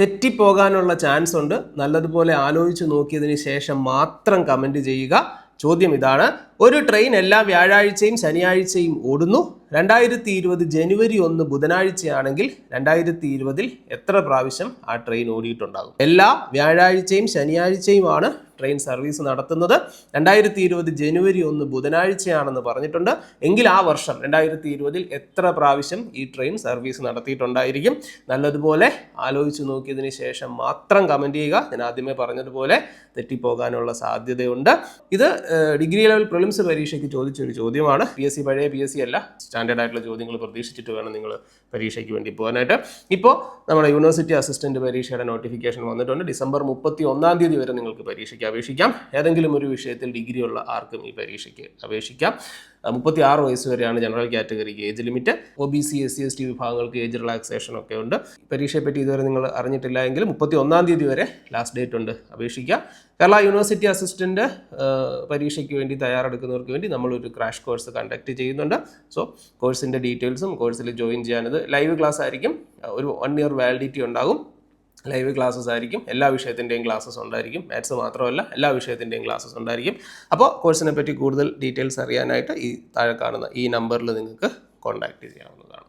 തെറ്റിപ്പോകാനുള്ള chance ഉണ്ട്. നല്ലതുപോലെ ആലോചിച്ച് നോക്കിയതിന് ശേഷം മാത്രം കമന്റ് ചെയ്യുക. ചോദ്യം ഇതാണ്. ഒരു ട്രെയിൻ എല്ലാ വ്യാഴാഴ്ചയും ശനിയാഴ്ചയും ഓടുന്നു. രണ്ടായിരത്തി ഇരുപത് ജനുവരി ഒന്ന് ബുധനാഴ്ചയാണെങ്കിൽ രണ്ടായിരത്തി ഇരുപതിൽ എത്ര പ്രാവശ്യം ആ ട്രെയിൻ ഓടിയിട്ടുണ്ടാകും? എല്ലാ വ്യാഴാഴ്ചയും ശനിയാഴ്ചയുമാണ്. ട്രെയിൻ സർവീസ് നടത്തുന്നത് രണ്ടായിരത്തി ഇരുപത് ജനുവരി ഒന്ന് ബുധനാഴ്ചയാണെന്ന് പറഞ്ഞിട്ടുണ്ട്. എങ്കിൽ ആ വർഷം രണ്ടായിരത്തി ഇരുപതിൽ എത്ര പ്രാവശ്യം ഈ ട്രെയിൻ സർവീസ് നടത്തിയിട്ടുണ്ടായിരിക്കും? നല്ലതുപോലെ ആലോചിച്ച് നോക്കിയതിന് ശേഷം മാത്രം കമന്റ് ചെയ്യുക. ഞാൻ ആദ്യമേ പറഞ്ഞതുപോലെ തെറ്റിപ്പോകാനുള്ള സാധ്യതയുണ്ട്. ഇത് ഡിഗ്രി ലെവൽ പ്രിലിംസ് പരീക്ഷയ്ക്ക് ചോദിച്ച ഒരു ചോദ്യമാണ്. പി എസ് സി പഴയ പി എസ് സി അല്ല. സ്റ്റാൻഡേർഡ് ആയിട്ടുള്ള ചോദ്യങ്ങൾ പ്രതീക്ഷിച്ചിട്ട് വേണം നിങ്ങൾ പരീക്ഷയ്ക്ക് വേണ്ടി പോകാനായിട്ട്. ഇപ്പോൾ നമ്മുടെ യൂണിവേഴ്സിറ്റി അസിസ്റ്റന്റ് പരീക്ഷയുടെ നോട്ടിഫിക്കേഷൻ വന്നിട്ടുണ്ട്. ഡിസംബർ മുപ്പത്തി ഒന്നാം തീയതി വരെ നിങ്ങൾക്ക് പരീക്ഷയ്ക്ക് അപേക്ഷിക്കാം. ഏതെങ്കിലും ഒരു വിഷയത്തിൽ ഡിഗ്രി ഉള്ള ആർക്കും ഈ പരീക്ഷയ്ക്ക് അപേക്ഷിക്കാം. മുപ്പത്തി ആറ് വയസ്സ് വരെയാണ് general കാറ്റഗറിക്ക് age limit O B C S C S T വിഭാഗങ്ങൾക്ക് ഏജ് റിലാക്സേഷൻ ഒക്കെ ഉണ്ട്. പരീക്ഷയെ പറ്റി ഇതുവരെ നിങ്ങൾ അറിഞ്ഞിട്ടില്ല എങ്കിൽ മുപ്പത്തി ഒന്നാം തീയതി വരെ ലാസ്റ്റ് ഡേറ്റ് ഉണ്ട്. അപേക്ഷിക്കുക കേരള യൂണിവേഴ്സിറ്റി അസിസ്റ്റന്റ് പരീക്ഷയ്ക്ക് വേണ്ടി തയ്യാറെടുക്കുന്നവർക്ക് വേണ്ടി നമ്മൾ ഒരു ക്രാഷ് കോഴ്സ് കണ്ടക്ട് ചെയ്യുന്നുണ്ട്. സോ കോഴ്സിന്റെ ഡീറ്റെയിൽസും കോഴ്സിൽ ജോയിൻ ചെയ്യാനത് ലൈവ് ക്ലാസ് ആയിരിക്കും. ഒരു വൺ ഇയർ വാലിഡിറ്റി ഉണ്ടാകും. ലൈവ് ക്ലാസ്സസ് ആയിരിക്കും. എല്ലാ വിഷയത്തിന്റെയും ക്ലാസ്സസ് ഉണ്ടായിരിക്കും. മാത്സ് മാത്രമല്ല എല്ലാ വിഷയത്തിന്റെയും ക്ലാസ്സസ് ഉണ്ടായിരിക്കും. അപ്പോൾ കോഴ്സിനെ പറ്റി കൂടുതൽ ഡീറ്റെയിൽസ് അറിയാനായിട്ട് ഈ താഴെ കാണുന്ന ഈ നമ്പറിൽ നിങ്ങൾക്ക് കോൺടാക്റ്റ് ചെയ്യാവുന്നതാണ്.